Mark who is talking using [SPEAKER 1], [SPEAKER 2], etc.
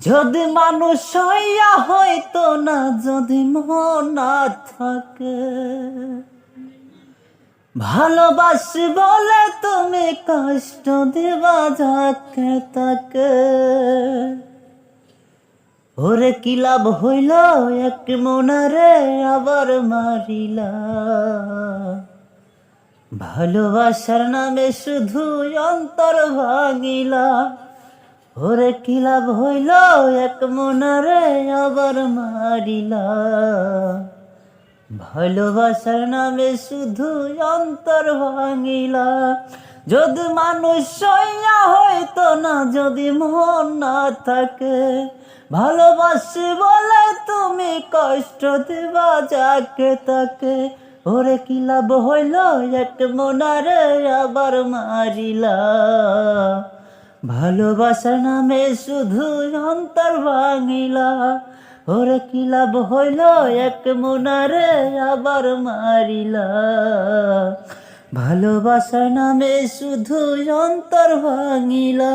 [SPEAKER 1] যদি মানুষ হইয়া হইতো না, যদি মন না থাকে। ভালোবাসি বলে তুমি কষ্ট দিবা যাকে তাকে। ওরে কি লাভ হইল? এক মনারে আবার মারিলা। ভালোবাসার নামে শুধু অন্তর ভাঙিলা। ওরে কি লাভ হইল? এক মনারে আবার মারিলা। ভালোবাসার নামে শুধু অন্তর ভাঙিলা। যদি মানুষ সইয়া হইতো না, যদি মন না থাকে, ভালোবাসি বলে তুমি কষ্ট দিবা যাকে তাকে। ওরে কি লাভ হইল? এক মনারে আবার মারিলা। ভালোবাসার নামে শুধু অন্তর ভাঙিলা। ওরে কি লাভ হইল? এক মনারে আবার মারিলা। ভালোবাসার নামে শুধু অন্তর ভাঙিলা।